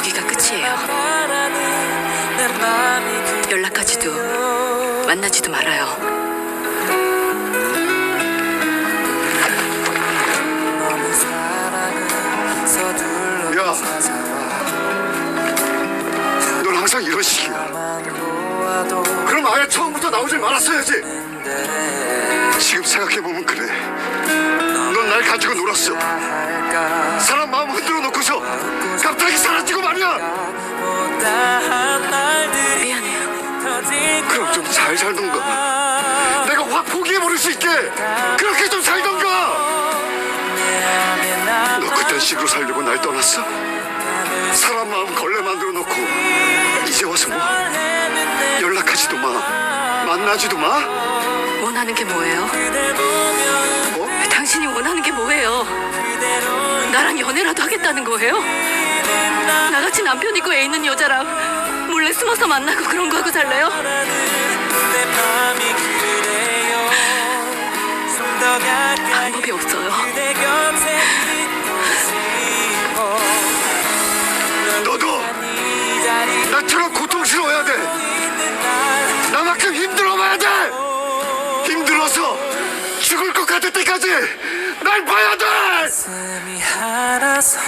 여기가 끝이에요. 연락하지도 만나지도 말아요. 야, 넌 항상 이런 식이야. 그럼 아예 처음부터 나오질 말았어야지. 지금 생각해 보면 그래. 넌 날 가지고 놀았어. 사람 마음 흔들어 놓고서 갑자기 사라지고 말이야. 미안해요. 그럼 좀 잘 살던가. 내가 확 포기해버릴 수 있게 그렇게 좀 살던가. 너 그딴 식으로 살려고 날 떠났어? 사람 마음 걸레 만들어 놓고 이제 와서 뭐 연락하지도 마 만나지도 마 원하는 게 뭐예요? 뭐? 당신이 원하는 게 뭐예요? 나랑 연애라도 하겠다는 거예요? 나같이 남편 있고 애 있는 여자랑 몰래 숨어서 만나고 그런 거 하고 살래요? 방법이 없어요. 너도 나처럼 고통스러워야 돼 나만큼 힘들어봐야 돼 힘들어서 죽을 것 같을 때까지 날 봐야 돼 가슴이 하나서